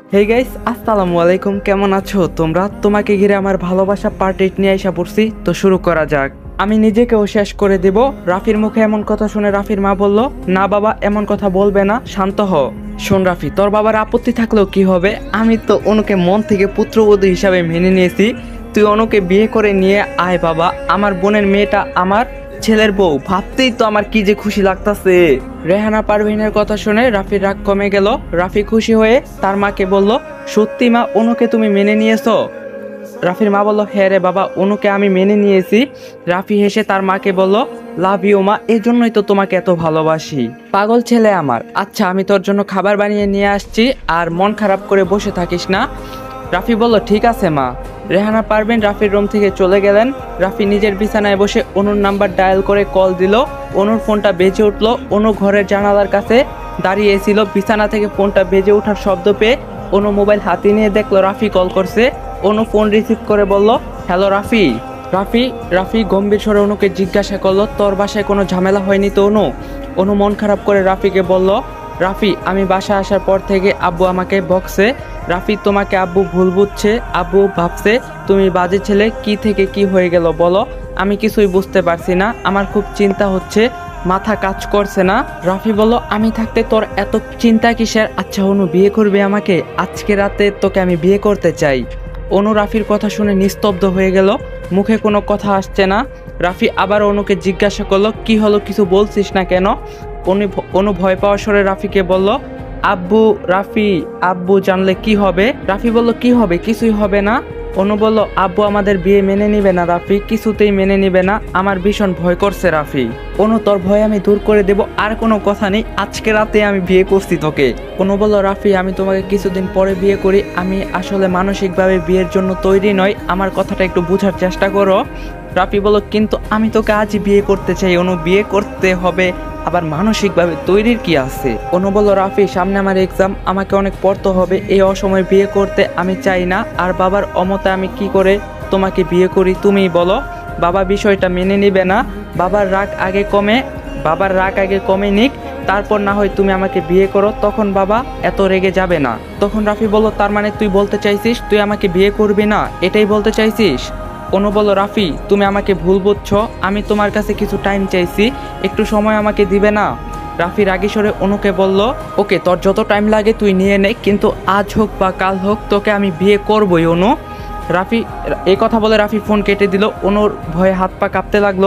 Hey guys আসসালামু আলাইকুম। কেমন আছো তোমরা? তোমাকে ঘিরে আমার ভালোবাসা পার্ট এইট নিয়ে আসা পড়ছি। তো শুরু করা যাক। আমি নিজেকেও শেষ করে দেব। রাফির মুখে এমন কথা শুনে রাফির মা বলল, না বাবা, এমন কথা বলবে না। শান্ত হ। শোন রাফি, তোর বাবার আপত্তি থাকলেও কি হবে? আমি তো অনুকে মন থেকে পুত্রবধূ হিসাবে মেনে নিয়েছি। তুই অনুকে বিয়ে করে নিয়ে আয় বাবা। আমার বোনের মেয়েটা আমার ছেলের বউ, ভাবতেই তো আমার কি যে খুশি লাগতাছে। রেহানা পারভিনের কথা শুনে রাফির রাগ কমে গেল। রাফি খুশি হয়ে তার মাকে বলল, সত্যি মা, অনুকে তুমি মেনে নিয়েছো? রাফির মা বলল হ্যাঁ রে বাবা, অনুকে আমি মেনে নিয়েছি। রাফি হেসে তার মাকে বলল, লাভ ইউ মা এই জন্যই তো তোমাকে এত ভালোবাসি। পাগল ছেলে আমার। আচ্ছা আমি তোর জন্য খাবার বানিয়ে নিয়ে আসছি, আর মন খারাপ করে বসে থাকিস না? রাফি বলল, ঠিক আছে মা। রেহানা পারবেন রাফির রুম থেকে চলে গেলেন। রাফি নিজের বিছানায় বসে অনুর নাম্বার ডায়াল করে কল দিল। অনুর ফোনটা বেজে উঠল। অনু ঘরের জানালার কাছে দাঁড়িয়েছিল। বিছানা থেকে ফোনটা বেজে ওঠার শব্দ পেয়ে অনু মোবাইল হাতে নিয়ে দেখল রাফি কল করছে। অনু ফোন রিসিভ করে বলল, হ্যালো রাফি। রাফি রাফি গম্ভীর স্বরে অনুকে জিজ্ঞাসা করল, তোর বাসায় কোনো ঝামেলা হয়নি তো অনু? অনু মন খারাপ করে রাফিকে বলল, রাফি, আমি বাসা আসার পর থেকে আব্বু আমাকে বকছে। রাফি তোমাকে আব্বু ভুল বুঝছে। আব্বু ভাবছে, তুমি বাজে ছেলে, কি থেকে কি হয়ে গেল বলো? আমি কিছুই বুঝতে পারছি না। আমার খুব চিন্তা হচ্ছে। মাথা কাজ করছে না। রাফি বলল, আমি থাকতে তোর এত চিন্তা কিসের? আচ্ছা অনু, বিয়ে করবে আমাকে? আজকে রাতে তোকে আমি বিয়ে করতে চাই। অনু রাফির কথা শুনে নিস্তব্ধ হয়ে গেল। মুখে কোনো কথা আসছে না। রাফি আবার অনুকে জিজ্ঞাসা করল, কি হলো? কিছু বলছিস না কেন? অনু অনু ভয় পাওয়ার স্বরে রাফিকে বলল আব্বু রাফি, আব্বু জানলে কি হবে? রাফি বলল, কি হবে? কিছুই হবে না। অনু বলল, আব্বু আমাদের বিয়ে মেনে নিবে না রাফি, কিছুতেই মেনে নিবে না। আমার ভীষণ ভয় করছে রাফি। অনু, তোর ভয় আমি দূর করে দেব, আর কোনো কথা নেই। আজকে রাতে আমি বিয়ে করছি তোকে। অনু বলল, রাফি, আমি তোমাকে কিছুদিন পরে বিয়ে করি। আমি আসলে মানসিকভাবে বিয়ের জন্য তৈরি নয় আমার কথাটা একটু বোঝার চেষ্টা করো। রাফি বলল, কিন্তু আমি তোকে আজই বিয়ে করতে চাই, অনু, বিয়ে করতে হবে। আবার মানসিকভাবে তৈরির কি আছে? অনু বলল, রাফি, সামনে আমার এক্সাম আমাকে অনেক পড়তে হবে। এই অসময়ে বিয়ে করতে আমি চাই না। আর বাবার অমতে আমি কি করে তোমাকে বিয়ে করি তুমিই বলো। বাবা বিষয়টা মেনে নিবে না। বাবার রাগ আগে কমে, বাবার রাগ আগে কমে নিক। তারপর না হয় তুমি আমাকে বিয়ে করো, তখন বাবা এত রেগে যাবে না। তখন রাফি বলল, তার মানে তুই বলতে চাইছিস, তুই আমাকে বিয়ে করবি না? এটাই বলতে চাইছিস? অনু বলল রাফি, তুমি আমাকে ভুল বুঝছ। আমি তোমার কাছে কিছু টাইম চাইছি, একটু সময় আমাকে দিবে না। রাফি রাগেশ্বরে অনুকে বলল, ওকে, তোর যত টাইম লাগে তুই নিয়ে নে, কিন্তু আজ হোক বা কাল হোক তোকে আমি বিয়ে করবই, অনু। রাফি এই কথা বলে রাফি ফোন কেটে দিল, অনুর ভয়ে হাত পা কাঁপতে লাগল।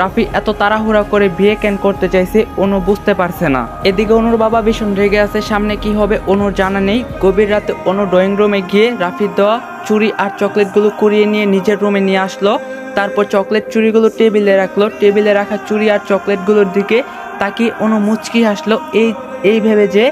রাফি এত তাড়াহুড়া করে বিয়ে ক্যান করতে চাইছে, অনু বুঝতে পারছে না। এদিকে অনুর বাবা ভীষণ রেগে আছে, সামনে কি হবে, অনুর জানা নেই। গভীর রাতে অনু ড্রয়িং রুমে গিয়ে রাফির দেওয়া চুড়ি আর চকলেটগুলো কুড়িয়ে নিয়ে নিজের রুমে নিয়ে আসলো। তারপর চকলেট চুরিগুলো টেবিলে রাখল। টেবিলে রাখা চুরি আর চকলেটগুলোর দিকে তাকে অনু মুচকি আসলো এই এই ভেবে যে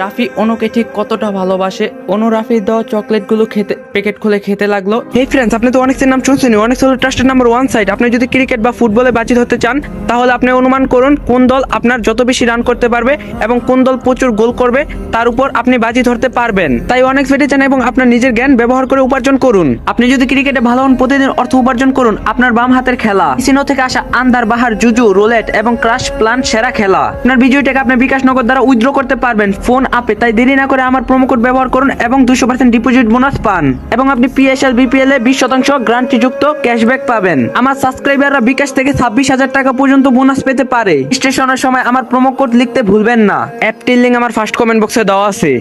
রাফি অনুকে ঠিক কতটা ভালোবাসে? অনু রাফির দেওয়া চকলেটগুলো খেতে প্যাকেট খুলে খেতে লাগল। এই ফ্রেন্ডস আপনি তো অনেক নাম শুনছেন, অনেক হলো ট্রাস্টের নাম্বার ওয়ান সাইড আপনি যদি ক্রিকেট বা ফুটবলে বাজিত হতে চান, তাহলে আপনি অনুমান করুন কোন দল আপনার যত বেশি রান করতে পারবে এবং কোন দল প্রচুর গোল করবে, তার উপর আপনি বাজি ধরতে পারবেন। তাই অনেক ফেটে চান এবং আপনার নিজের জ্ঞান ব্যবহার করে উপার্জন করুন। আপনি যদি ক্রিকেটে ভালো হন প্রতিদিন অর্থ উপার্জন করুন আপনার বাম হাতের খেলা। সিনো থেকে আসা আন্দার বাহার, জুজু রোলেট এবং ক্রাশ প্লান সেরা খেলা। আপনার বিজয়টাকে আপনি বিকাশ নগদ দ্বারা উইথড্র করতে পারবেন। ফোন আপে, তাই দেরি না করে আমার প্রোমো কোড ব্যবহার করুন এবং দুশো পার্সেন্ট ডিপোজিট বোনাস পান। এবং আপনি পিএসএল বিপিএল এ বিশ শতাংশ গ্রান্টি যুক্ত ক্যাশব্যাক পাবেন। আমার সাবস্ক্রাইবাররা বিকাশ থেকে ছাব্বিশ হাজার টাকা পর্যন্ত বোনাস পেতে পারে। স্টেশনের সময় আমার প্রোমো কোড লিখতে ভুলবেন না। অ্যাপটির লিঙ্ক আমার ফার্স্ট কমেন্ট বক্সে দেওয়া আছে।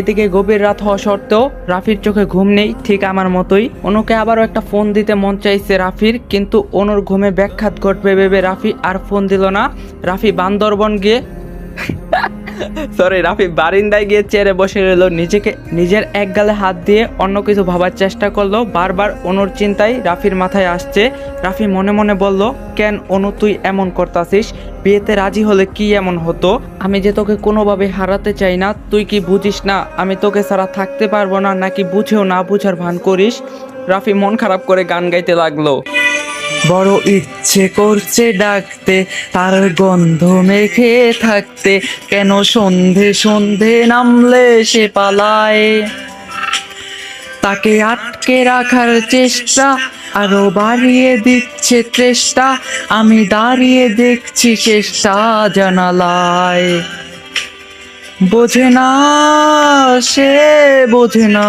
এদিকে গভীর রাত হওয়া সত্ত্বেও রাফির চোখে ঘুম নেই, ঠিক আমার মতোই। অনুকে আবারও একটা ফোন দিতে মন চাইছে রাফির, কিন্তু অনুর ঘুমে ব্যাখ্যাত ঘটবে ভেবে রাফি আর ফোন দিল না। রাফি বান্দরবন গিয়ে সরি রাফি, বারিন্দায় গিয়ে চেয়ারে বসে রইল। নিজেকে, নিজের এক গালে হাত দিয়ে অন্য কিছু ভাবার চেষ্টা করল। বারবার অনুর চিন্তায় রাফির মাথায় আসছে। রাফি মনে মনে বলল, কেন অনু, তুই এমন করতাছিস? বিয়েতে রাজি হলে কি এমন হতো? আমি যে তোকে কোনোভাবে হারাতে চাই না, তুই কি বুঝিস না? আমি তোকে ছাড়া থাকতে পারব না, নাকি বুঝেও না বুঝার ভান করিস? রাফি মন খারাপ করে গান গাইতে লাগল। বড় ইচ্ছে করছে ডাকতে, তার গন্ধ মেখে থাকতে। কেন সন্ধে সন্ধে নামলে সে পালায়? তাকে আটকে রাখার চেষ্টা, আরও বাড়িয়ে দিচ্ছে চেষ্টা আমি দাঁড়িয়ে দেখছি চেষ্টা জানালায়। বোঝে না, সে বোঝে না।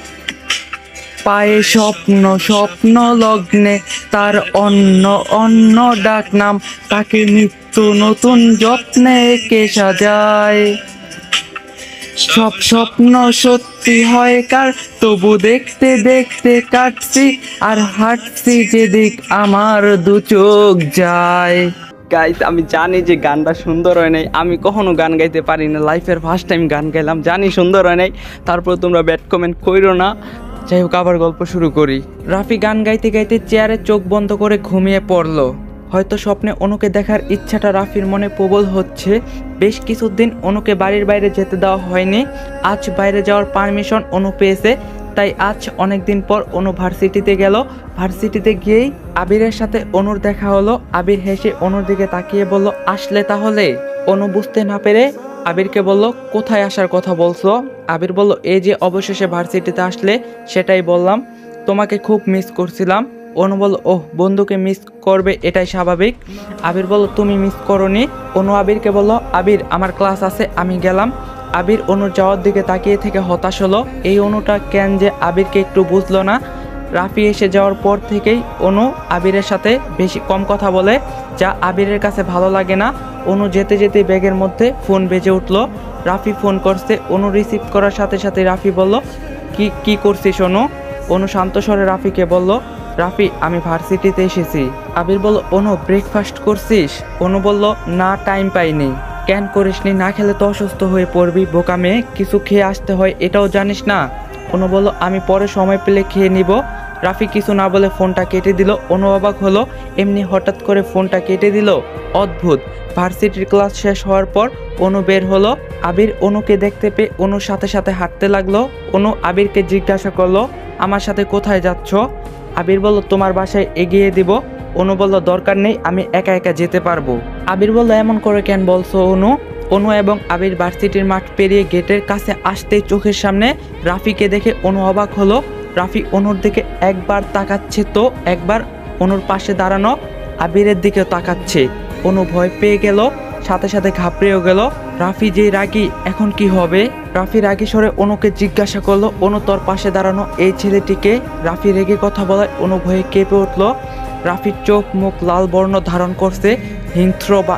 পায়ে স্বপ্ন স্বপ্ন লগ্নে তার অন্য অন্য ডাক নাম। তাকে নিত্য নতুন যত্নে কে সাজায়। সব স্বপ্ন সত্যি হয় কার, তবু দেখতে দেখতে কাটছি আর হাঁটছি যেদিক আমার দু চোখ যায়। গাইস আমি জানি যে গানটা সুন্দর হয় নাই। আমি কখনো গান গাইতে পারি না। লাইফের ফার্স্ট টাইম গান গাইলাম। জানি সুন্দর হয় নাই। তারপর তোমরা ব্যাড কমেন্ট কইরো না। যাই হোক, আবার গল্প শুরু করি। রাফি গান গাইতে গাইতে চেয়ারে চোখ বন্ধ করে ঘুমিয়ে পড়ল। হয়তো স্বপ্নে অনুকে দেখার ইচ্ছাটা রাফির মনে প্রবল হচ্ছে। বেশ কিছুদিন অনুকে বাড়ির বাইরে যেতে দেওয়া হয়নি। আজ বাইরে যাওয়ার পারমিশন অনু পেয়েছে, তাই আজ অনেকদিন পর অনু ভার্সিটিতে গেল। ভার্সিটিতে গিয়েই আবিরের সাথে অনুর দেখা হলো। আবির হেসে অনুর দিকে তাকিয়ে বলল, আসলে তাহলে? অনু বুঝতে না পেরে আবিরকে বলল, কোথায় আসার কথা বলছো? আবির বলল, এই যে অবশেষে ভার্সিটিতে আসলে সেটাই বললাম। তোমাকে খুব মিস করছিলাম। অনু বলল, ওহ, বন্ধুকে মিস করবে এটাই স্বাভাবিক। আবির বলল, তুমি মিস করনি। অনু আবিরকে বলল, আবির, আমার ক্লাস আছে, আমি গেলাম। আবির অনুর যাওয়ার দিকে তাকিয়ে থেকে হতাশ হলো। এই অনুটা কেন যে আবিরকে একটু বুঝলো না। রাফি এসে যাওয়ার পর থেকেই অনু আবিরের সাথে বেশি কম কথা বলে, যা আবিরের কাছে ভালো লাগে না। অনু যেতে যেতে ব্যাগের মধ্যে ফোন বেজে উঠল। রাফি ফোন করছে, অনু রিসিভ করার সাথে সাথে রাফি বলল, কি কি করছিস অনু? অনু শান্ত স্বরে রাফিকে বলল, রাফি, আমি ভার্সিটিতে এসেছি। আবির বলল, অনু ব্রেকফাস্ট করছিস? অনু বলল, না টাইম পাইনি। ক্যান করিসনি? না খেলে তো অসুস্থ হয়ে পড়বি, বোকা মেয়ে। কিছু খেয়ে আসতে হয়, এটাও জানিস না? অনু বলল, আমি পরে সময় পেলে খেয়ে নিব। রাফি কিছু না বলে ফোনটা কেটে দিল। অনু অবাক হলো, এমনি হঠাৎ করে ফোনটা কেটে দিল। অদ্ভুত! ভার্সিটির ক্লাস শেষ হওয়ার পর অনু বের হলো। আবির অনুকে দেখতে পেয়ে অনুর সাথে সাথে হাঁটতে লাগল। অনু আবিরকে জিজ্ঞাসা করল, আমার সাথে কোথায় যাচ্ছ? আবির বলল, তোমার বাসায় এগিয়ে দিব। অনু বলল, দরকার নেই, আমি একা একা যেতে পারব। আবির বলল, এমন করে কেন বলছো অনু? অনু এবং আবির ভার্সিটির মাঠ পেরিয়ে গেটের কাছে আসতেই চোখের সামনে রাফিকে দেখে অনু অবাক হলো। রাফি অনুর দিকে একবার তাকাচ্ছে তো, একবার অনুর পাশে দাঁড়ানো আবিরের দিকেও তাকাচ্ছে। অনু ভয় পেয়ে গেল, সাথে সাথে ঘাবড়েও গেল। রাফি যে রাগী, এখন কি হবে? রাফি রাগী সরে অনুকে জিজ্ঞাসা করল, অনু তোর পাশে দাঁড়ানো এই ছেলেটিকে? রাফি রেগে কথা বলায় অনু ভয়ে কেঁপে উঠল। রাফির চোখ মুখ লাল বর্ণ ধারণ করছে, হিংস্র বা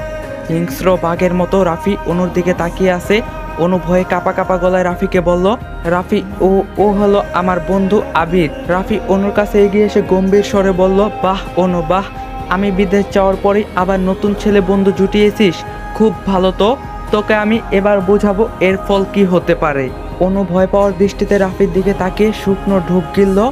হিংস্র বাঘের মতো রাফি অনুর দিকে তাকিয়ে আছে। অনু ভয়ে কাপা কাপা গলায় রাফিকে বলল, রাফি, ও ও হলো আমার বন্ধু আবির। রাফি অনুর কাছে এগিয়ে এসে গম্ভীর স্বরে বলল, বাহ, অনু, বাহ, আমি বিদেশ যাওয়ার পরেই আবার নতুন ছেলে বন্ধু জুটিয়েছিস। খুব ভালো তো, তোকে আমি এবার বোঝাবো এর ফল কি হতে পারে। অনু ভয় পাওয়ার দৃষ্টিতে রাফির দিকে তাকিয়ে শুকনো ঢুক গিলল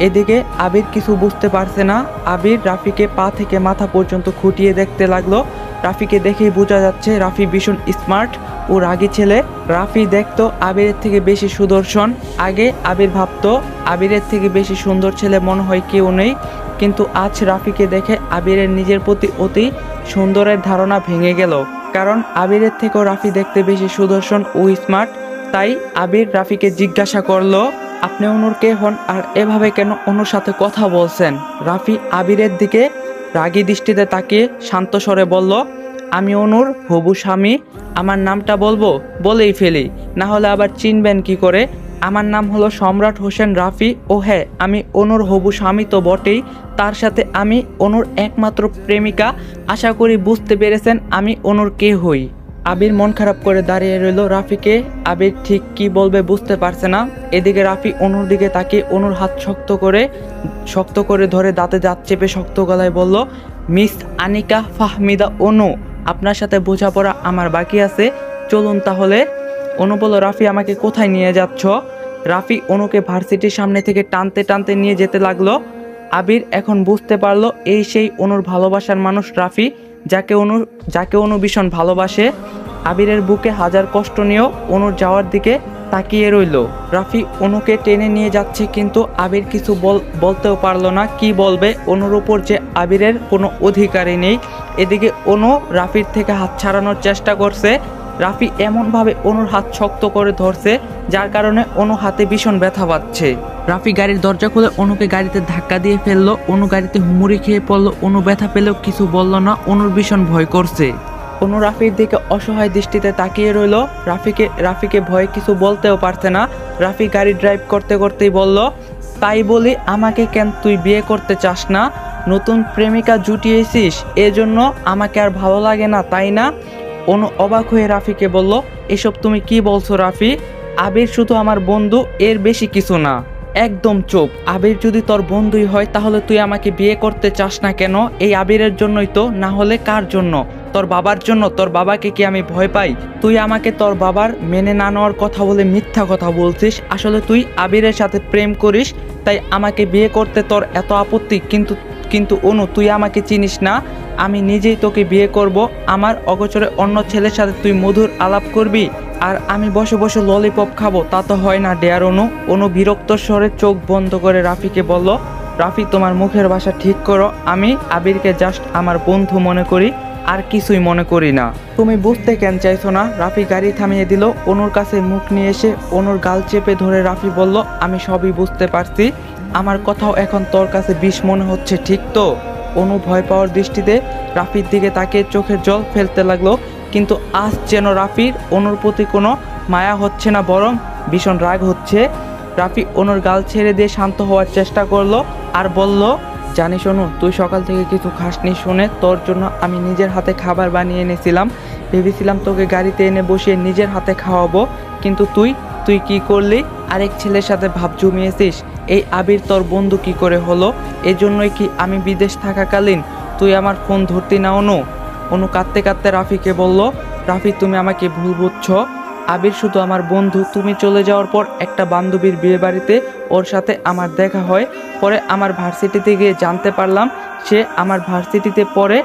এদিকে আবির কিছু বুঝতে পারছে না। আবির রাফিকে পা থেকে মাথা পর্যন্ত খুঁটিয়ে দেখতে লাগল। রাফিকে দেখেই বোঝা যাচ্ছে রাফি ভীষণ স্মার্ট ও রাগী ছেলে। রাফি দেখতো আবিরের থেকে বেশি সুদর্শন। আগে আবির ভাবতো আবিরের থেকে বেশি সুন্দর ছেলে মনে হয় কেউ নেই। কিন্তু আজ রাফিকে দেখে আবিরের নিজের প্রতি অতি সুন্দরের ধারণা ভেঙে গেল। কারণ আবিরের থেকেও রাফি দেখতে বেশি সুদর্শন ও স্মার্ট। তাই আবির রাফিকে জিজ্ঞাসা করল, আপনি অনুর কে হন আর এভাবে কেন অনুর সাথে কথা বলছেন? রাফি আবিরের দিকে রাগী দৃষ্টিতে তাকিয়ে শান্ত স্বরে বলল, আমি অনুর, হবু স্বামী, আমার নামটা বলব? বলেই ফেলি। না হলে আবার চিনবেন কি করে? আমার নাম হলো সম্রাট হোসেন রাফি, ও হ্যাঁ আমি অনুর, হবু স্বামী তো বটেই। তার সাথে আমি অনুর একমাত্র প্রেমিকা। আশা করি বুঝতে পেরেছেন আমি অনুর কে হই। আবির মন খারাপ করে দাঁড়িয়ে রইল রাফিকে। আবির ঠিক কি বলবে বুঝতে পারছে না। এদিকে রাফি অনুর দিকে তাকিয়ে অনুর হাত শক্ত করে শক্ত করে ধরে দাঁতে দাঁত চেপে শক্ত গলায় বলল, মিস আনিকা ফাহমিদা অনু, আপনার সাথে বোঝাপড়া আমার বাকি আছে। চলুন তাহলে। অনু বলল, রাফি, আমাকে কোথায় নিয়ে যাচ্ছ? রাফি অনুকে ভার্সিটির সামনে থেকে টানতে টানতে নিয়ে যেতে লাগল। আবির এখন বুঝতে পারল, এই সেই অনুর ভালোবাসার মানুষ রাফি। যাকে অনু যাকে অনু ভীষণ ভালোবাসে, আবিরের বুকে হাজার কষ্ট নিয়েও অনুর যাওয়ার দিকে তাকিয়ে রইল। রাফি অনুকে টেনে নিয়ে যাচ্ছে কিন্তু আবির কিছু বল, বলতেও পারল না কি বলবে অনুর উপর যে আবিরের কোনো অধিকারই নেই। এদিকে অনু রাফির থেকে হাত ছাড়ানোর চেষ্টা করছে রাফি এমনভাবে অনুর হাত শক্ত করে ধরছে, যার কারণে অনু হাতে ভীষণ ব্যথা পাচ্ছে। রাফি গাড়ির দরজা খুলে অনুকে গাড়িতে ধাক্কা দিয়ে ফেলল, অনু গাড়িতে হুমুরি খেয়ে পড়ল, অনু ব্যথা পেলেও কিছু বলল না, অনুর ভীষণ ভয় করছে। অনু রাফির দিকে অসহায় দৃষ্টিতে তাকিয়ে রইল, রাফিকে রাফিকে ভয়ে কিছু বলতেও পারছে না। রাফি গাড়ি ড্রাইভ করতে করতেই বলল, তাই বলি আমাকে কেন তুই বিয়ে করতে চাস না? নতুন প্রেমিকা জুটিয়েছিস, এজন্য আমাকে আর ভালো লাগে না, তাই না? অনু অবাক হয়ে রাফিকে বলল, এসব তুমি কি বলছো রাফি? আবির শুধু আমার বন্ধু, এর বেশি কিছু না। একদম চোখ আবির যদি তোর বন্ধুই হয়, তাহলে তুই আমাকে বিয়ে করতে চাস না কেন? এই আবিরের জন্যই তো, না হলে কার জন্য? তোর বাবার জন্য, তোর বাবাকে কি আমি ভয় পাই? তুই আমাকে তোর বাবার মেনে না নেওয়ার কথা বলে মিথ্যা কথা বলছিস। আসলে তুই আবিরের সাথে প্রেম করিস, তাই আমাকে বিয়ে করতে তোর এত আপত্তি, কিন্তু কিন্তু অনু, তুই আমাকে চিনিস না? আমি নিজেই তোকে বিয়ে করব। আমার অগোচরে অন্য ছেলের সাথে তুই মধুর আলাপ করবি। আর আমি বসে বসে ললিপপ খাব। তা তো হয় না ডেয়ার অনু। অনু বিরক্ত স্বরে চোখ বন্ধ করে রাফিকে বলল, রাফি, তোমার মুখের ভাষা ঠিক করো। আমি আবিরকে জাস্ট আমার বন্ধু মনে করি। আর কিছুই মনে করি না। তুমি বুঝতে কেন চাইছো না? রাফি গাড়ি থামিয়ে দিল। অনুর কাছে মুখ নিয়ে এসে অনুর গাল চেপে ধরে রাফি বলল, আমি সবই বুঝতে পারছি। আমার কথাও এখন তোর কাছে বিষ মনে হচ্ছে, ঠিক তো? অনু ভয় পাওয়ার দৃষ্টিতে রাফির দিকে তাকিয়ে চোখের জল ফেলতে লাগল। কিন্তু আজ যেন রাফির, অনুর প্রতি কোনো মায়া হচ্ছে না, বরং ভীষণ রাগ হচ্ছে। রাফি অনুর গাল ছেড়ে দিয়ে শান্ত হওয়ার চেষ্টা করল আর বলল জানিস অনু তুই সকাল থেকে কিছু খাসনি শুনে তোর জন্য আমি নিজের হাতে খাবার বানিয়ে এনেছিলাম। ভেবেছিলাম তোকে গাড়িতে এনে বসিয়ে নিজের হাতে খাওয়াবো। কিন্তু তুই তুই কি করলি? আরেক ছেলের সাথে ভাব জমিয়েছিস। এই আবির তোর বন্ধু কি করে হলো? এজন্যই কি আমি বিদেশ থাকাকালীন তুই আমার ফোন ধরতি না অনু? অনু কাঁদতে কাঁদতে রাফিকে বলল, রাফি, তুমি আমাকে ভুল বুঝছ। আবির শুধু আমার বন্ধু, তুমি চলে যাওয়ার পর একটা বান্ধবীর বিয়ে বাড়িতে ওর সাথে আমার দেখা হয়। পরে আমার ভার্সিটিতে গিয়ে জানতে পারলাম, সে আমার ভার্সিটিতে পড়ে।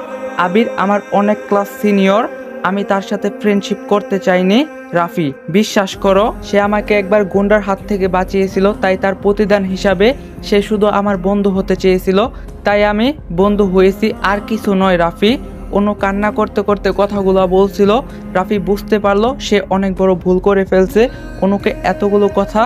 আবির আমার অনেক ক্লাস সিনিয়র, আমি তার সাথে ফ্রেন্ডশিপ করতে চাইনি। রাফি, বিশ্বাস করো, সে আমাকে একবার গুন্ডার হাত থেকে বাঁচিয়েছিল, তাই তার প্রতিদান হিসাবে সে শুধু আমার বন্ধু হতে চেয়েছিল। তাই আমি বন্ধু হয়েছি, আর কিছু নয় রাফি। অনু কান্না করতে করতে কথাগুলো বলছিল। রাফি বুঝতে পারল সে অনেক বড় ভুল করে ফেলছে। অনুকে এতগুলো কথা,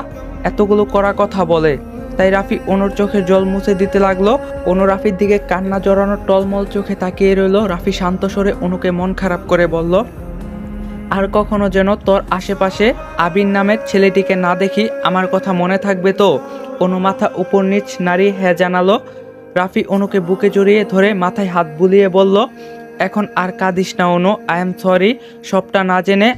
এতগুলো করা কথা বলে। তাই রাফি অনুর চোখে জল মুছে দিতে লাগল। অনু রাফির দিকে কান্না জড়ানো টলমল চোখে তাকিয়ে রইল। রাফি শান্ত স্বরে অনুকে মন খারাপ করে বলল, আর কখনো যেন তোর আশেপাশে আবির নামের ছেলেটিকে না দেখি, আমার কথা মনে থাকবে তো? অনু মাথা উপর নিচ নারী হ্যাঁ জানালো। রাফি অনুকে বুকে জড়িয়ে ধরে মাথায় হাত বুলিয়ে বলল এখন আর কাঁদিস না, অনু। আই এম সরি সবটা না জেনে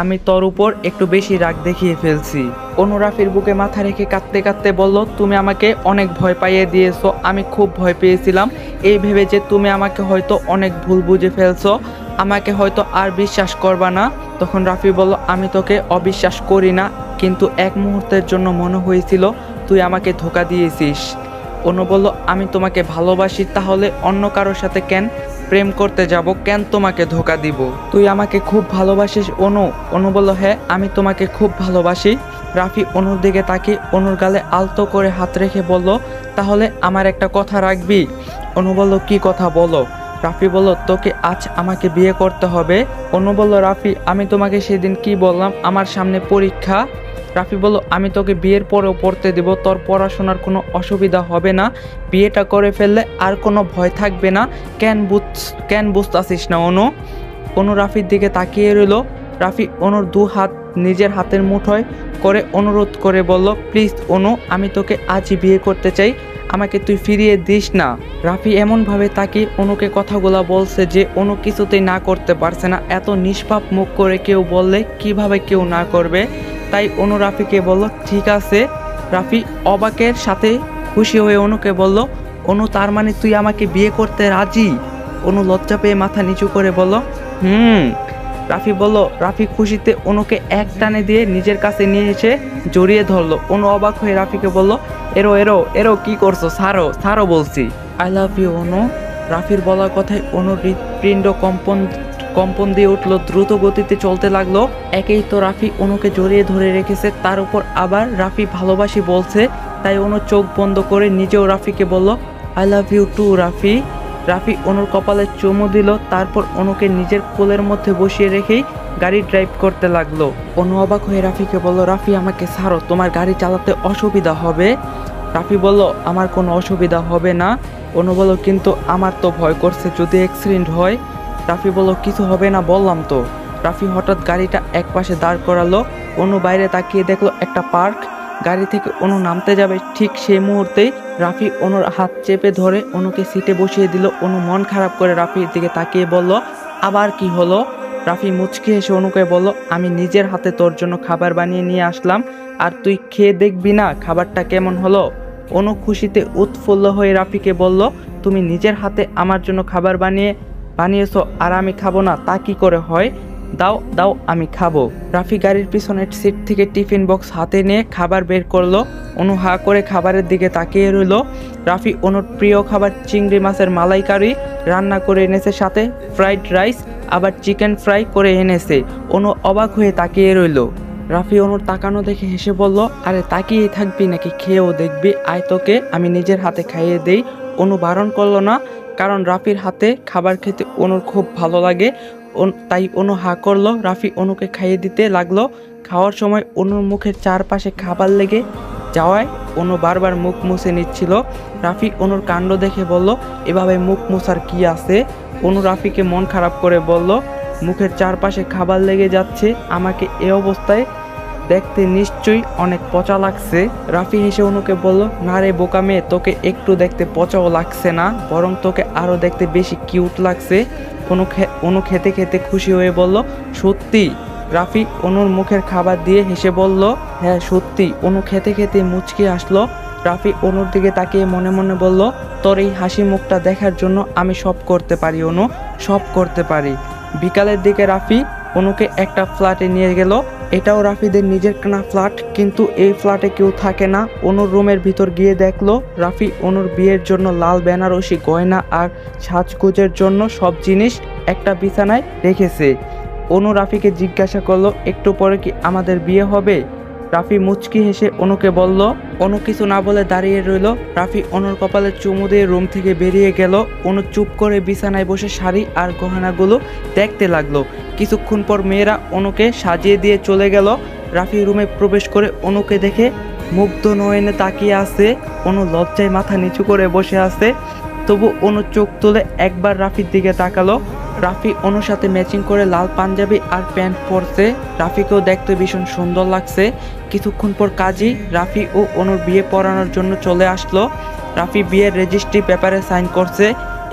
আমি তোর উপর একটু বেশি রাগ দেখিয়ে ফেলছি। অনু রাফির বুকে মাথা রেখে কাঁদতে কাঁদতে বলল, তুমি আমাকে অনেক ভয় পাইয়ে দিয়েছ, আমি খুব ভয় পেয়েছিলাম। এই ভেবে যে তুমি আমাকে হয়তো অনেক ভুল বুঝে ফেলছো, আমাকে হয়তো আর বিশ্বাস করবা না। তখন রাফি বলল, আমি তোকে অবিশ্বাস করি না, কিন্তু এক মুহূর্তের জন্য মনে হয়েছিল তুই আমাকে ধোকা দিয়েছিস। অনু বলল, আমি তোমাকে ভালোবাসি, তাহলে অন্য কারোর সাথে কেন প্রেম করতে যাব, কেন তোমাকে ধোকা দিব? তুই আমাকে খুব ভালোবাসিস, অনু। অনু বলল হ্যাঁ আমি তোমাকে খুব ভালোবাসি। রাফি অনুর দিকে তাকে অনুর গালে আলতো করে হাত রেখে বলল, তাহলে আমার একটা কথা রাখবি? অনু বলল, কি কথা বলো? রাফি বলল, তোকে আজ আমাকে বিয়ে করতে হবে। অনু বলল, রাফি, আমি তোমাকে সেদিন কি বললাম? আমার সামনে পরীক্ষা। রাফি বলল, আমি তোকে বিয়ের পরেও পড়তে দেব, তোর পড়াশোনার কোনো অসুবিধা হবে না। বিয়েটা করে ফেললে আর কোনো ভয় থাকবে না। কেন বুঝ, কেন বুঝতেছিস না, অনু? অনু রাফির দিকে তাকিয়ে রইল। রাফি অনুর দু হাত নিজের হাতের মুঠোয় করে অনুরোধ করে বলল, প্লিজ, অনু, আমি তোকে আজই বিয়ে করতে চাই। আমাকে তুই ফিরিয়ে দিস না। রাফি এমনভাবে তাকে অনুকে কথাগুলো বলছে যে অনু কিছুতেই না করতে পারছে না। এত নিষ্পাপ মুখ করে কেউ বললে কীভাবে কেউ না করবে? তাই অনু রাফিকে বলল, ঠিক আছে। রাফি অবাকের সাথে খুশি হয়ে অনুকে বলল, অনু, তার মানে তুই আমাকে বিয়ে করতে রাজি? অনু লজ্জা পেয়ে মাথা নিচু করে বলল, হুম। রাফি বলল, রাফি খুশিতে অনুকে এক টানে দিয়ে নিজের কাছে নিয়ে এসে জড়িয়ে ধরলো। অনু অবাক হয়ে রাফিকে বলল, এরো এরো এরো, কি করছ? সারো সারো বলছি। I love you, Anu. রাফির বলার কথায় অনুর হৃৎপিণ্ড কম্পন কম্পন দিয়ে উঠল, দ্রুত গতিতে চলতে লাগল। একেই তো রাফি অনুকে জড়িয়ে ধরে রেখেছে, তার উপর আবার রাফি ভালোবাসি বলছে, তাই অনু চোখ বন্ধ করে নিজেও রাফিকে বলল I love you too Rafi. Rafi অনুর কপালে চুমু দিল, তারপর অনুকে নিজের কোলের মধ্যে বসিয়ে রেখেই গাড়ি ড্রাইভ করতে লাগল। অনু অবাক হয়ে রাফিকে বলল, রাফি, আমাকে ছাড়ো, তোমার গাড়ি চালাতে অসুবিধা হবে? রাফি বলল, আমার কোনো অসুবিধা হবে না। অনু বলল, কিন্তু আমার তো ভয় করছে, যদি অ্যাক্সিডেন্ট হয় রাফি বলল, কিছু হবে না, বললাম তো। রাফি হঠাৎ গাড়িটা এক পাশে দাঁড় করালো অনু বাইরে তাকিয়ে দেখল একটা পার্ক। গাড়ি থেকে অনু নামতে যাবে, ঠিক সেই মুহূর্তেই রাফি অনুর হাত চেপে ধরে অনুকে সিটে বসিয়ে দিল। অনু মন খারাপ করে রাফির দিকে তাকিয়ে বলল, আবার কি হলো? রাফি মুচকি হেসে অনুকে বলল, আমি নিজের হাতে তোর জন্য খাবার বানিয়ে নিয়ে আসলাম, আর তুই খেয়ে দেখবি না খাবারটা কেমন হলো? অনু খুশিতে উৎফুল্ল হয়ে রাফিকে বলল, তুমি নিজের হাতে আমার জন্য খাবার বানিয়ে বানিয়েছো আর আমি খাব না, তা কি করে হয়? দাও দাও, আমি খাব। রাফি গাড়ির পিছনের সিট থেকে টিফিন বক্স হাতে নিয়ে খাবার বের করল। অনু হা করে খাবারের দিকে তাকিয়ে রইল। রাফি অনুর প্রিয় খাবার চিংড়ি মাছের মালাইকারি রান্না করে এনেছে, সাথে ফ্রাইড রাইস, আবার চিকেন ফ্রাই করে এনেছে। অনু অবাক হয়ে তাকিয়ে রইল। রাফি অনুর তাকানো দেখে হেসে বলল, আরে তাকিয়ে থাকবি নাকি খেয়েও দেখবি? আয় তোকে, আমি নিজের হাতে খাইয়ে দেই। অনু বারণ করল না। কারণ রাফির হাতে খাবার খেতে অনুর খুব ভালো লাগে। তাই অনু হা করল। রাফি অনুকে খাইয়ে দিতে লাগল। খাওয়ার সময় অনুর মুখের চারপাশে খাবার লেগে যাওয়ায় অনু বারবার মুখ মুছে নিচ্ছিল। রাফি অনুর কাণ্ড দেখে বলল, এভাবে মুখ মুছার কি আছে? অনু রাফিকে মন খারাপ করে বলল, মুখের চারপাশে খাবার লেগে যাচ্ছে। আমাকে এ অবস্থায় দেখতে নিশ্চয়ই অনেক পচা লাগছে। রাফি হেসে অনুকে বলল, না রে বোকা মেয়ে, তোকে একটু দেখতে পচাও লাগছে না, বরং তোকে আরও দেখতে বেশি কিউট লাগছে। অনু অনু খেতে খেতে খুশি হয়ে বলল, সত্যি? রাফি অনুর মুখের খাবার দিয়ে হেসে বলল হ্যাঁ সত্যি। অনু খেতে খেতে মুচকি আসলো। রাফি অনুর দিকে তাকিয়ে মনে মনে বলল, তোর এই হাসি মুখটা দেখার জন্য আমি সব করতে পারি, অনু, সব করতে পারি। বিকালের দিকে রাফি অনুকে একটা ফ্ল্যাটে নিয়ে গেল। এটাও রাফিদের নিজের কেনা ফ্ল্যাট, কিন্তু এই ফ্ল্যাটে কেউ থাকে না। অনুর রুমের ভিতর গিয়ে দেখল, রাফি অনুর বিয়ের জন্য লাল বেনারসি গয়না আর সাজগোজের জন্য সব জিনিস একটা বিছানায় রেখেছে। অনু রাফিকে জিজ্ঞাসা করল, একটু পরে কি আমাদের বিয়ে হবে? রাফি মুচকি হেসে অনুকে বলল, অনু কিছু না বলে দাঁড়িয়ে রইল। রাফি অনুর কপালে চুমু দিয়ে রুম থেকে বেরিয়ে গেল। অনু চুপ করে বিছানায় বসে শাড়ি আর গহনাগুলো দেখতে লাগল। কিছুক্ষণ পর মেয়েরা অনুকে সাজিয়ে দিয়ে চলে গেল। রাফি রুমে প্রবেশ করে অনুকে দেখে মুগ্ধ নয়নে তাকিয়ে আছে। অনু লজ্জায় মাথা নিচু করে বসে আছে। তবু অনু চোখ তুলে একবার রাফির দিকে তাকালো। রাফি অনুর সাথে ম্যাচিং করে লাল পাঞ্জাবি আর প্যান্ট পরছে। রাফিকেও দেখতে ভীষণ সুন্দর লাগছে। কিছুক্ষণ পর কাজী, রাফি ও অনুর বিয়ে পড়ানোর জন্য চলে আসলো। রাফি বিয়ের রেজিস্ট্রি পেপারে সাইন করছে।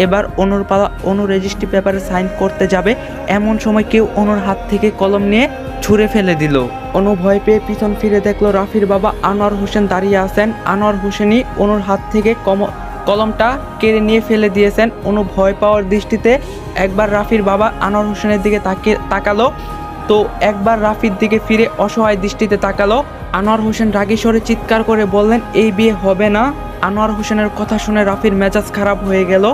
এবার অনুর পালা অনু রেজিস্ট্রি পেপারে সাইন করতে যাবে। এমন সময় কেউ অনুর হাত থেকে কলম নিয়ে ছুঁড়ে ফেলে দিল। অনু ভয় পেয়ে পিছন ফিরে দেখল রাফির বাবা আনোয়ার হোসেন দাঁড়িয়ে আছেন। আনোয়ার হোসেনই অনুর হাত থেকে কম কলমটা কেড়ে নিয়ে ফেলে দিয়েছেন। অনু ভয় পাওয়ার দৃষ্টিতে একবার রাফির বাবা আনোয়ার হোসেনের দিকে তাকিয়ে তাকালো। তো একবার রাফির দিকে ফিরে অসহায় দৃষ্টিতে তাকালো। আনোয়ার হোসেন রাগী স্বরে চিৎকার করে বললেন, এই বিয়ে হবে না। আনোয়ার হোসেনের কথা শুনে রাফির মেজাজ খারাপ হয়ে গেল।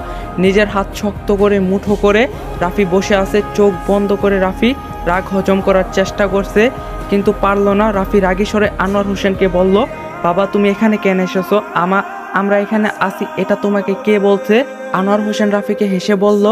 নিজের হাত শক্ত করে মুঠো করে রাফি বসে আছে, চোখ বন্ধ করে রাফি রাগ হজম করার চেষ্টা করছে, কিন্তু পারল না। রাফি রাগী স্বরে আনোয়ার হোসেনকে বলল, বাবা, তুমি এখানে কেন এসেছ? আমা আমরা এখানে আসি এটা তোমাকে কে বলছে? আনোয়ার হোসেন রাফিকে হেসে বলল,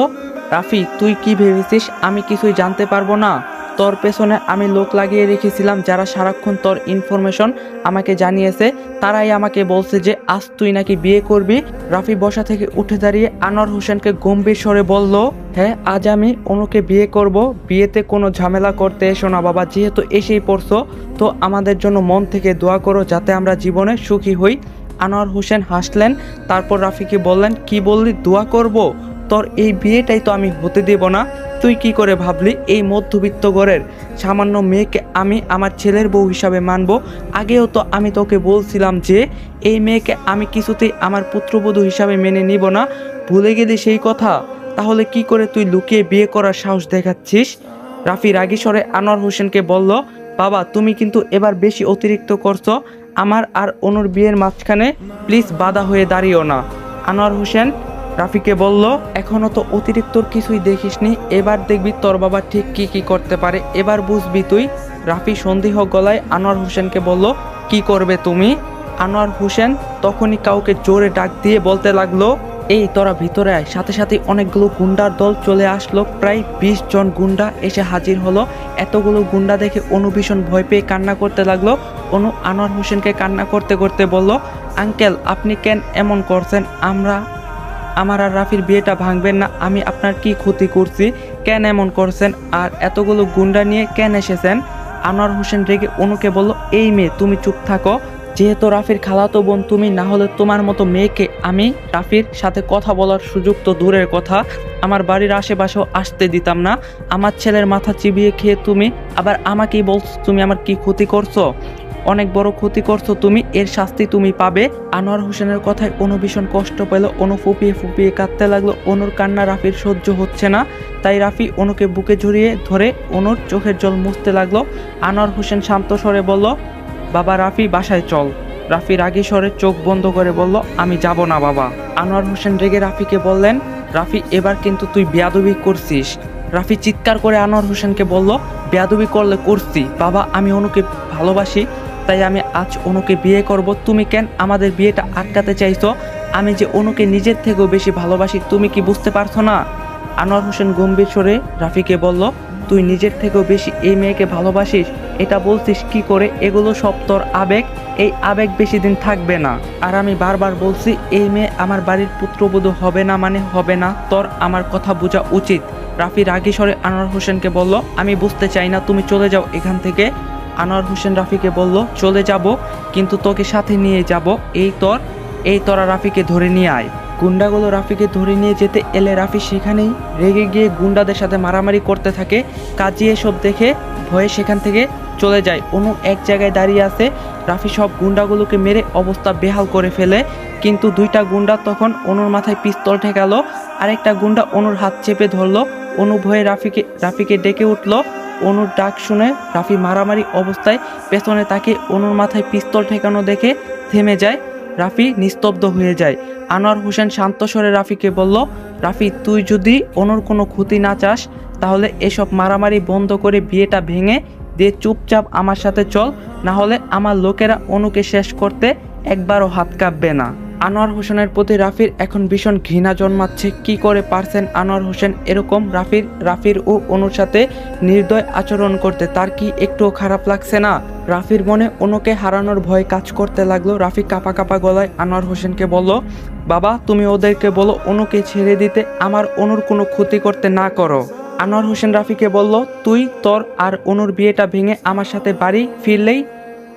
রাফি, তুই কি ভেবেছিস? আমি কিছুই জানতে পারব না। তোর পেছনে আমি লোক লাগিয়ে রেখেছিলাম যারা সারাক্ষণ তোর ইনফরমেশন আমাকে জানিয়েছে। তারাই আমাকে বলছে যে, আজ তুই নাকি বিয়ে করবি? রাফি বসা থেকে উঠে দাঁড়িয়ে আনোয়ার হোসেনকে গম্ভীর স্বরে বলল হ্যাঁ আজ আমি অনুকে বিয়ে করব। বিয়েতে কোনো ঝামেলা করতে এসো না বাবা, যেহেতু এসেই পড়ছো। তো আমাদের জন্য মন থেকে দোয়া করো যাতে আমরা জীবনে সুখী হই। আনোয়ার হোসেন হাসলেন, তারপর রাফিকে বললেন, কি বললি? দোয়া করব? তোর এই বিয়েটাই তো আমি হতে দেব না। তুই কি করে ভাবলি? এই মধ্যবিত্ত ঘরের সামান্য মেয়েকে আমি আমার ছেলের বউ হিসাবে মানব। আগেও তো আমি তোকে বলছিলাম যে, এই মেয়েকে আমি কিছুতেই আমার পুত্রবধূ হিসাবে মেনে নিব না। ভুলে গেলি সেই কথা? তাহলে কি করে তুই লুকিয়ে বিয়ে করার সাহস দেখাচ্ছিস? রাফি রাগী স্বরে আনোয়ার হোসেনকে বলল, বাবা, তুমি কিন্তু এবার বেশি অতিরিক্ত করছ। আমার আর অনুর বিয়ের মাঝখানে, প্লিজ বাধা হয়ে দাঁড়িও না। আনোয়ার হোসেন রাফিকে বলল এখনও তো অতিরিক্ত কিছুই দেখিসনি। এবার দেখবি তোর বাবা ঠিক কি কি করতে পারে। এবার বুঝবি তুই। রাফি সন্দেহ গলায় আনোয়ার হোসেনকে বলল, কি করবে তুমি? আনোয়ার হোসেন তখনই কাউকে জোরে ডাক দিয়ে বলতে লাগল, এই তোরা ভিতরে আয়। সাথে সাথে অনেকগুলো গুন্ডার দল চলে আসলো। প্রায় বিশ জন গুন্ডা এসে হাজির হলো। এতগুলো গুন্ডা দেখে অনুভীষণ ভয় পেয়ে কান্না করতে লাগল। অনু আনোয়ার হোসেনকে কান্না করতে করতে বলল, আঙ্কেল, আপনি কেন এমন করছেন? আমরা, আমার আর রাফির বিয়েটা ভাঙবেন না। আমি আপনার কি ক্ষতি করছি? কেন এমন করছেন? আর এতগুলো গুন্ডা নিয়ে কেন এসেছেন? আনোয়ার হোসেন রেগে অনুকে বলল, এই মেয়ে, তুমি চুপ থাকো। যেহেতু রাফির খালাতো বোন, তুমি না হলে তোমার মতো মেয়েকে আমি রাফির সাথে কথা বলার সুযোগ তো দূরের কথা। আমার বাড়ির আশেপাশেও আসতে দিতাম না। আমার ছেলের মাথা চিবিয়ে খেয়ে তুমি আবার আমাকেই বলছো তুমি আমার কি ক্ষতি করছ? অনেক বড় ক্ষতি করছ তুমি, এর শাস্তি তুমি পাবে। আনোয়ার হোসেনের কথায় অনু ভীষণ কষ্ট পেল, অনু ফুপিয়ে ফুপিয়ে কাঁদতে লাগল, অনুর কান্না রাফির সহ্য হচ্ছে না। তাই রাফি অনুকে বুকে জড়িয়ে ধরে অনুর চোখের জল মুছতে লাগল। আনোয়ার হোসেন শান্ত স্বরে বলল, বাবা রাফি, বাসায় চল। রাফি রাগী স্বরে চোখ বন্ধ করে বলল, আমি যাব না বাবা। আনোয়ার হোসেন রেগে রাফিকে বললেন, রাফি, এবার কিন্তু তুই বেয়াদবি করছিস। রাফি চিৎকার করে আনোয়ার হোসেনকে বলল, বেয়াদবি করলে করছি। বাবা, আমি অনুকে ভালোবাসি তাই আমি আজ অনুকে বিয়ে করব। তুমি কেন আমাদের বিয়েটা আটকাতে চাইছো? আমি যে অনুকে নিজের থেকেও বেশি ভালোবাসি, তুমি কি বুঝতে পারছ না? আনোয়ার হোসেন গম্ভীর স্বরে রাফিকে বলল, তুই নিজের থেকেও বেশি এই মেয়েকে ভালোবাসিস? এটা বলছিস কি করে? এগুলো সব তোর আবেগ। এই আবেগ বেশি দিন থাকবে না। আর আমি বারবার বলছি, এই মেয়ে আমার বাড়ির পুত্রবধূ হবে না মানে হবে না। তোর আমার কথা বোঝা উচিত। রাফি রাগী স্বরে আনোয়ার হোসেনকে বলল, আমি বুঝতে চাই না, তুমি চলে যাও এখান থেকে। আনোয়ার হোসেন রাফিকে বলল, চলে যাব, কিন্তু তোকে সাথে নিয়ে যাব। এই তোর, এই তোরা রাফিকে ধরে নিয়ে আয়। গুন্ডাগুলো রাফিকে ধরে নিয়ে যেতে এলে রাফি সেখানেই রেগে গিয়ে গুন্ডাদের সাথে মারামারি করতে থাকে। কাজী এসব দেখে ভয়ে সেখান থেকে চলে যায়। অনু এক জায়গায় দাঁড়িয়ে আছে। রাফি সব গুন্ডাগুলোকে মেরে অবস্থা বেহাল করে ফেলে। কিন্তু দুইটা গুন্ডা তখন অনুর মাথায় পিস্তল ঠেকালো। আরেকটা গুন্ডা অনুর হাত চেপে ধরলো। অনু ভয়ে রাফিকে রাফিকে ডেকে উঠল। অনুর ডাক শুনে রাফি মারামারি অবস্থায় পেছনে তাকে অনুর মাথায় পিস্তল ঠেকানো দেখে থেমে যায়। রাফি নিস্তব্ধ হয়ে যায়। আনোয়ার হোসেন শান্ত স্বরে রাফিকে বলল, রাফি, তুই যদি অনুর কোনো ক্ষতি না চাস, তাহলে এসব মারামারি বন্ধ করে বিয়েটা ভেঙে দিয়ে চুপচাপ আমার সাথে চল। না হলে আমার লোকেরা অনুকে শেষ করতে একবারও হাত কাঁপবে না। আনোয়ার হোসেনের প্রতি রাফির এখন ভীষণ ঘৃণা জন্মাচ্ছে। কি করে পারছেন আনোয়ার হোসেন এরকম? রাফির রাফির ও অনুর সাথে নির্দয় আচরণ করতে তার কি একটুও খারাপ লাগছে না? রাফির মনে অনুকে হারানোর ভয় কাজ করতে লাগল। রাফি কাপা কাপা গলায় আনোয়ার হোসেনকে বলল, বাবা, তুমি ওদেরকে বলো অনুকে ছেড়ে দিতে আমার অনুর কোনো ক্ষতি করতে না করো। আনোয়ার হোসেন রাফিকে বলল, তুই, তোর আর অনুর বিয়েটা ভেঙে আমার সাথে বাড়ি ফিরলেই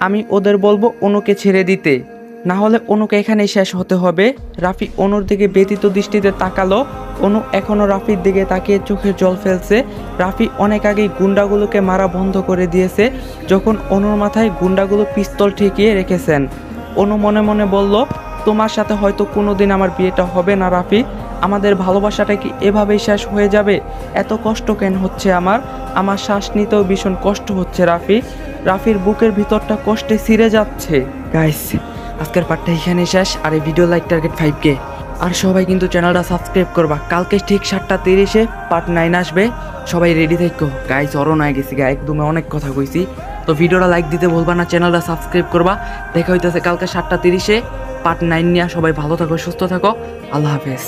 আমি ওদের বলব অনুকে ছেড়ে দিতে। না হলে অনুকে এখানেই শেষ হতে হবে। রাফি অনুর দিকে ব্যতীত দৃষ্টিতে তাকালো। অনু এখনও রাফির দিকে তাকিয়ে চোখের জল ফেলছে। রাফি অনেক আগেই গুন্ডাগুলোকে মারা বন্ধ করে দিয়েছে, যখন অনুর মাথায় গুন্ডাগুলো পিস্তল ঠেকিয়ে রেখেছেন। অনু মনে মনে বলল, তোমার সাথে হয়তো কোনো দিন আমার বিয়েটা হবে না, রাফি। আমাদের ভালোবাসাটা কি এভাবেই শেষ হয়ে যাবে? এত কষ্ট কেন হচ্ছে আমার? আমার শ্বাস নিতেও ভীষণ কষ্ট হচ্ছে, রাফি। রাফির বুকের ভিতরটা কষ্টে ছিঁড়ে যাচ্ছে। গাইস আজকের পাঠটা এখানে শেষ, আর এই ভিডিও লাইক টার্গেট ফাইভ কে আর সবাই কিন্তু চ্যানেলটা সাবস্ক্রাইব করবা। কালকে ঠিক সাতটা তিরিশে পার্ট নাইন আসবে। সবাই রেডি থাকো। গাইস অরণ হয়ে গেছি গা, একদমে অনেক কথা কইছি। তো ভিডিওটা লাইক দিতে বলবা না চ্যানেলটা সাবস্ক্রাইব করবা। দেখা হইতেছে কালকে সাতটা তিরিশে পার্ট নাইন নিয়ে। সবাই ভালো থাকো, সুস্থ থাকো। আল্লাহ হাফেজ।